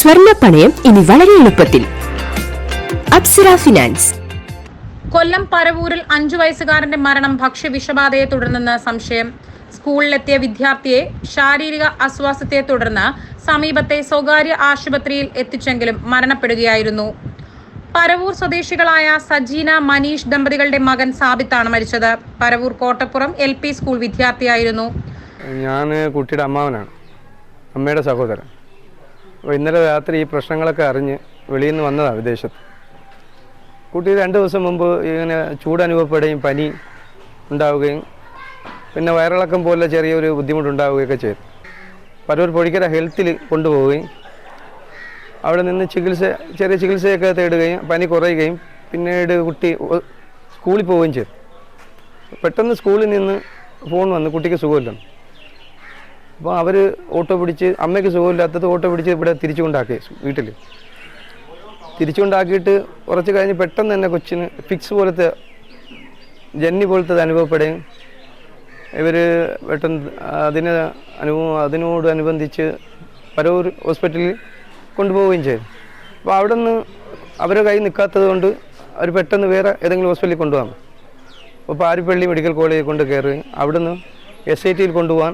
സ്വർണ പണയം ഇനി വളരെ എളുപ്പത്തിൽ. അപ്സര ഫിനാൻസ്. കൊല്ലം പരവൂരിൽ അഞ്ചു വയസ്സുകാരന്റെ മരണം ഭക്ഷ്യവിഷബാധയെ തുടർന്നെന്ന് സംശയം. സ്കൂളിലെത്തിയ വിദ്യാർത്ഥിയെ ശാരീരിക അസ്വാസ്ഥ്യത്തെ തുടർന്ന് സമീപത്തെ സ്വകാര്യ ആശുപത്രിയിൽ എത്തിച്ചെങ്കിലും മരണപ്പെടുകയായിരുന്നു. പരവൂർ സ്വദേശികളായ സജീന മനീഷ് ദമ്പതികളുടെ മകൻ സാബിത്താണ് മരിച്ചത്. Paravur Kottappuram L P school വിദ്യാർത്ഥിയായിരുന്നു. ഞാൻ കുട്ടിയുടെ അമ്മാവനാണ്. അമ്മയുടെ സഹോദരൻ. ഇന്നലെ രാത്രി ഈ പ്രശ്നങ്ങളൊക്കെ അറിഞ്ഞ് വെളിയിൽ നിന്ന് വന്നതാണ് വിദേശത്ത്. കുട്ടി രണ്ട് ദിവസം മുമ്പ് ഇങ്ങനെ ചൂട് അനുഭവപ്പെടുകയും പനി ഉണ്ടാവുകയും പിന്നെ വയറിളക്കം പോലെ ചെറിയൊരു ബുദ്ധിമുട്ടുണ്ടാവുകയൊക്കെ ചെയ്തു. പലരും പൊഴിക്കര ഹെൽത്തിൽ കൊണ്ടുപോവുകയും അവിടെ നിന്ന് ചികിത്സ ചെറിയ ചികിത്സയൊക്കെ തേടുകയും പനി കുറയുകയും പിന്നീട് കുട്ടി സ്കൂളിൽ പോവുകയും ചെയ്തു. പെട്ടെന്ന് സ്കൂളിൽ നിന്ന് ഫോൺ വന്ന് കുട്ടിക്ക് സുഖമില്ലെന്ന്. അപ്പോൾ അവർ ഓട്ടോ പിടിച്ച് അമ്മയ്ക്ക് സുഖമില്ലാത്തത് ഓട്ടോ പിടിച്ച് ഇവിടെ തിരിച്ചു കൊണ്ടാക്കി വീട്ടിൽ. തിരിച്ചു കൊണ്ടാക്കിയിട്ട് കുറച്ച് കഴിഞ്ഞ് പെട്ടെന്ന് തന്നെ കൊച്ചിന് ഫിക്സ് പോലത്തെ ജന്നി പോലത്തെ അനുഭവപ്പെടുകയും ഇവർ പെട്ടെന്ന് അതിന് അനുഭവം അതിനോടനുബന്ധിച്ച് പരവൂർ ഹോസ്പിറ്റലിൽ കൊണ്ടുപോവുകയും ചെയ്തു. അപ്പോൾ അവിടെ നിന്ന് അവരുടെ കൈ നിൽക്കാത്തത് കൊണ്ട് അവർ പെട്ടെന്ന് വേറെ ഏതെങ്കിലും ഹോസ്പിറ്റലിൽ കൊണ്ടുപോകാം അപ്പോൾ പാരിപ്പള്ളി മെഡിക്കൽ കോളേജിൽ കൊണ്ട് കയറുകയും അവിടുന്ന് എസ് ഐ ടിയിൽ കൊണ്ടുപോകാൻ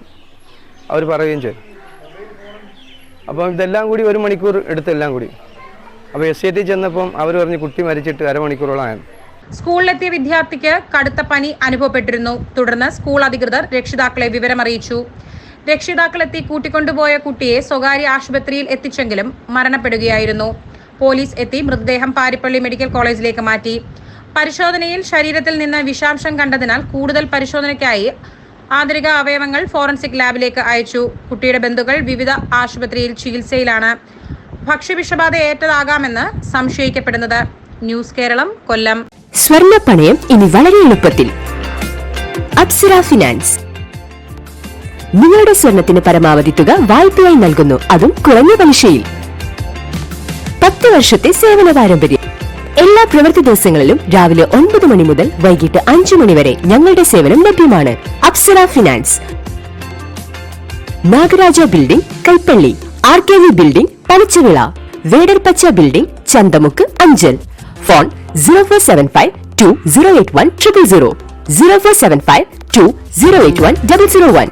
അവർ പറയുകയും ചെയ്തു. അപ്പം ഇതെല്ലാം കൂടി ഒരു മണിക്കൂർ എടുത്തെല്ലാം കൂടി. അപ്പോൾ എസ് ഐ ടി ചെന്നപ്പം അവർ പറഞ്ഞ് കുട്ടി മരിച്ചിട്ട് അരമണിക്കൂറോളം ആയിരുന്നു സ്കൂളിലെത്തിയ വിദ്യാർത്ഥിക്ക് കടുത്ത പനി അനുഭവപ്പെട്ടിരുന്നു. തുടർന്ന് സ്കൂൾ അധികൃതർ രക്ഷിതാക്കളെ വിവരമറിയിച്ചു. രക്ഷിതാക്കളെത്തി കൂട്ടിക്കൊണ്ടുപോയ കുട്ടിയെ സ്വകാര്യ ആശുപത്രിയിൽ എത്തിച്ചെങ്കിലും മരണപ്പെടുകയായിരുന്നു. പോലീസ് എത്തി മൃതദേഹം പാരിപ്പള്ളി മെഡിക്കൽ കോളേജിലേക്ക് മാറ്റി. പരിശോധനയിൽ ശരീരത്തിൽ നിന്ന് വിഷാംശം കണ്ടതിനാൽ കൂടുതൽ പരിശോധനയ്ക്കായി ആന്തരിക അവയവങ്ങൾ ഫോറൻസിക് ലാബിലേക്ക് അയച്ചു. കുട്ടിയുടെ ബന്ധുക്കൾ വിവിധ ആശുപത്രിയിൽ ചികിത്സയിലാണ്. ഭക്ഷ്യവിഷബാധ ഏറ്റതാകാമെന്ന് സംശയിക്കപ്പെടുന്നത്. ന്യൂസ് കേരളം കൊല്ലം. സ്വർണ പണയം ഇനി വളരെ എളുപ്പത്തിൽ. അപ്സര ഫിനാൻസ്. നിങ്ങളുടെ സ്വർണത്തിന് പരമാവധി തുക വായ്പയായി നൽകുന്നു. അതും കുറഞ്ഞ പലിശയിൽ. പത്ത് വർഷത്തെ സേവന പാരമ്പര്യം. എല്ലാ പ്രവൃത്തി ദിവസങ്ങളിലും രാവിലെ ഒൻപത് മണി മുതൽ വൈകിട്ട് അഞ്ചു മണി വരെ ഞങ്ങളുടെ സേവനം ലഭ്യമാണ്. Apsara finance Nagaraja building Kaippally. R K V building Panachavila. Vedarpacha building Chanthamukku Anchal. Phone zero four seven five two zero eight one triple zero zero four seven five two zero eight one double zero one